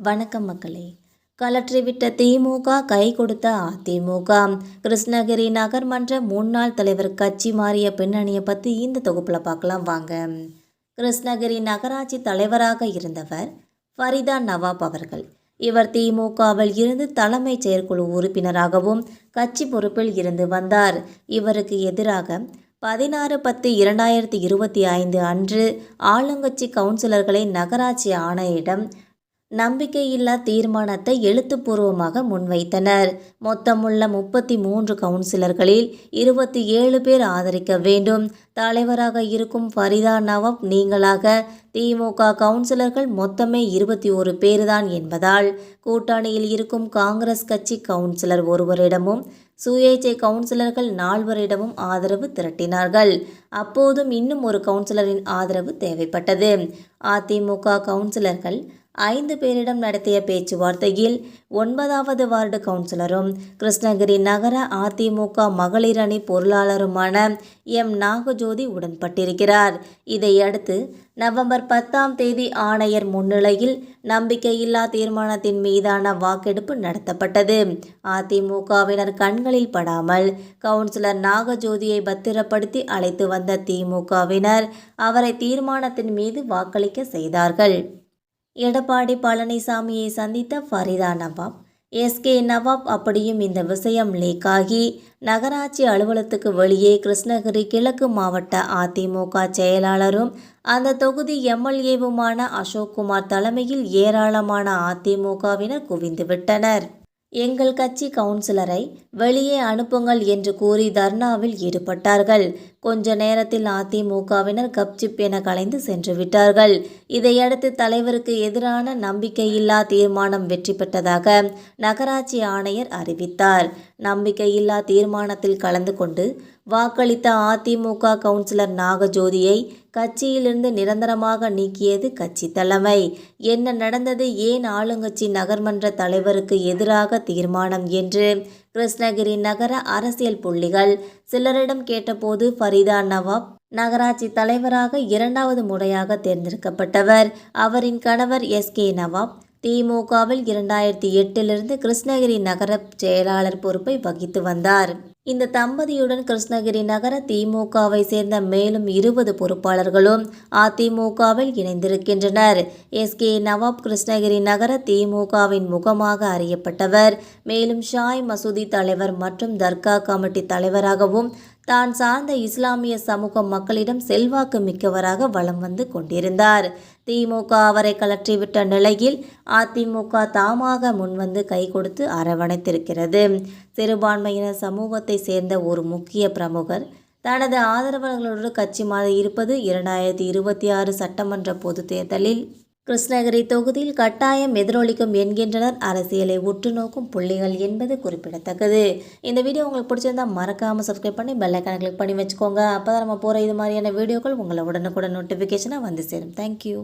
வணக்கம் மக்களே. கலற்றிவிட்ட திமுக கை கொடுத்த அதிமுக. கிருஷ்ணகிரி நகர்மன்ற முன்னாள் தலைவர் கட்சி மாறிய பின்னணியை பற்றி இந்த தொகுப்பில் பார்க்கலாம் வாங்க. கிருஷ்ணகிரி நகராட்சி தலைவராக இருந்தவர் ஃபரிதா நவாப் அவர்கள். இவர் திமுகவில் இருந்து தலைமை செயற்குழு உறுப்பினராகவும் கட்சி பொறுப்பில் இருந்து வந்தார். இவருக்கு எதிராக பதினாறு பத்து இரண்டாயிரத்தி இருபத்தி ஐந்து அன்று ஆளுங்கட்சி கவுன்சிலர்களை நகராட்சி ஆணையிடம் நம்பிக்கையில்லா தீர்மானத்தை எழுத்துப்பூர்வமாக முன்வைத்தனர். மொத்தமுள்ள முப்பத்தி மூன்று கவுன்சிலர்களில் இருபத்தி ஏழு பேர் ஆதரிக்க வேண்டும். தலைவராக இருக்கும் ஃபரிதா நவாப் நீங்களாக திமுக கவுன்சிலர்கள் மொத்தமே இருபத்தி ஒரு பேர்தான் என்பதால் கூட்டணியில் இருக்கும் காங்கிரஸ் கட்சி கவுன்சிலர் ஒருவரிடமும் சுயேச்சை கவுன்சிலர்கள் நால்வரிடமும் ஆதரவு திரட்டினார்கள். அப்போதும் இன்னும் ஒரு கவுன்சிலரின் ஆதரவு தேவைப்பட்டது. அதிமுக கவுன்சிலர்கள் ஐந்து பேரிடம் நடத்திய பேச்சுவார்த்தையில் ஒன்பதாவது வார்டு கவுன்சிலரும் கிருஷ்ணகிரி நகர அதிமுக மகளிர் அணி பொருளாளருமான எம். நாகஜோதி உடன்பட்டிருக்கிறார். இதையடுத்து நவம்பர் பத்தாம் தேதி ஆணையர் முன்னிலையில் நம்பிக்கையில்லா தீர்மானத்தின் மீதான வாக்கெடுப்பு நடத்தப்பட்டது. அதிமுகவினர் கண்களில் படாமல் கவுன்சிலர் நாகஜோதியை பத்திரப்படுத்தி அழைத்து வந்த திமுகவினர் அவரை தீர்மானத்தின் மீது வாக்களிக்க செய்தார்கள். எடப்பாடி பழனிசாமியை சந்தித்த ஃபரிதா நவாப். எஸ்கே நவாப் அப்படியும் இந்த விஷயம் லீக் ஆகி நகராட்சி அலுவலகத்துக்கு வெளியே கிருஷ்ணகிரி கிழக்கு மாவட்ட அதிமுக செயலாளரும் அந்த தொகுதி எம்எல்ஏவுமான அசோக்குமார் தலைமையில் ஏராளமான அதிமுகவினர் குவிந்துவிட்டனர் எங்கள் கட்சி கவுன்சிலரை வெளியே அனுப்புங்கள் என்று கூறி தர்ணாவில் ஈடுபட்டார்கள். கொஞ்ச நேரத்தில் அதிமுகவினர் கப்சிப் என கலைந்து சென்று விட்டார்கள். இதையடுத்து தலைவருக்கு எதிரான நம்பிக்கையில்லா தீர்மானம் வெற்றி பெற்றதாக நகராட்சி ஆணையர் அறிவித்தார். நம்பிக்கையில்லா தீர்மானத்தில் கலந்து கொண்டு வாக்களித்த அதிமுக கவுன்சிலர் நாகஜோதியை கட்சியிலிருந்து நிரந்தரமாக நீக்கியது கட்சி தலைமை. என்ன நடந்தது? ஏன் ஆளுங்கட்சி நகர்மன்ற தலைவருக்கு எதிராக தீர்மானம்? என்று கிருஷ்ணகிரி நகர அரசியல் புள்ளிகள் சிலரிடம் கேட்டபோது ஃபரிதா நவாப் நகராட்சி தலைவராக இரண்டாவது முறையாக தேர்ந்தெடுக்கப்பட்டவர். அவரின் கணவர் எஸ் கே நவாப் திமுகவில் இரண்டாயிரத்தி எட்டிலிருந்து கிருஷ்ணகிரி நகர செயலாளர் பொறுப்பை வகித்து வந்தார். இந்த தம்பதியுடன் கிருஷ்ணகிரி நகர திமுகவை சேர்ந்த மேலும் இருபது பொறுப்பாளர்களும் அதிமுகவில் இணைந்திருக்கின்றனர். எஸ். கே. நவாப் கிருஷ்ணகிரி நகர திமுகவின் முகமாக அறியப்பட்டவர். மேலும் ஷாய் மசூதி தலைவர் மற்றும் தர்கா கமிட்டி தலைவராகவும் தான் சார்ந்த இஸ்லாமிய சமூக மக்களிடம் செல்வாக்கு மிக்கவராக வலம் வந்து கொண்டிருந்தார். திமுக அவரை கலற்றிவிட்ட நிலையில் அதிமுக தாமாக முன்வந்து கை கொடுத்து அரவணைத்திருக்கிறது. சிறுபான்மையினர் சமூகத்தை சேர்ந்த ஒரு முக்கிய பிரமுகர். தனது ஆதரவாளர்களோடு கட்சி மாற இருப்பது இரண்டாயிரத்தி இருபத்தி ஆறு சட்டமன்ற பொதுத் தேர்தலில் கிருஷ்ணகிரி தொகுதியில் கட்டாயம் எதிரொலிக்கும் என்கின்றனர். அரசியலை உற்று நோக்கும் புள்ளிகள் என்பது குறிப்பிடத்தக்கது. இந்த வீடியோ உங்களுக்கு பிடிச்சிருந்தா மறக்காமல் சப்ஸ்கிரைப் பண்ணி பெல்லைக்கான கிளிக் பண்ணி வச்சுக்கோங்க. அப்போ தான் நம்ம போகிற இது மாதிரியான வீடியோக்கள் உங்களை உடனுக்குடன் நோட்டிஃபிகேஷனாக வந்து சேரும். தேங்க்யூ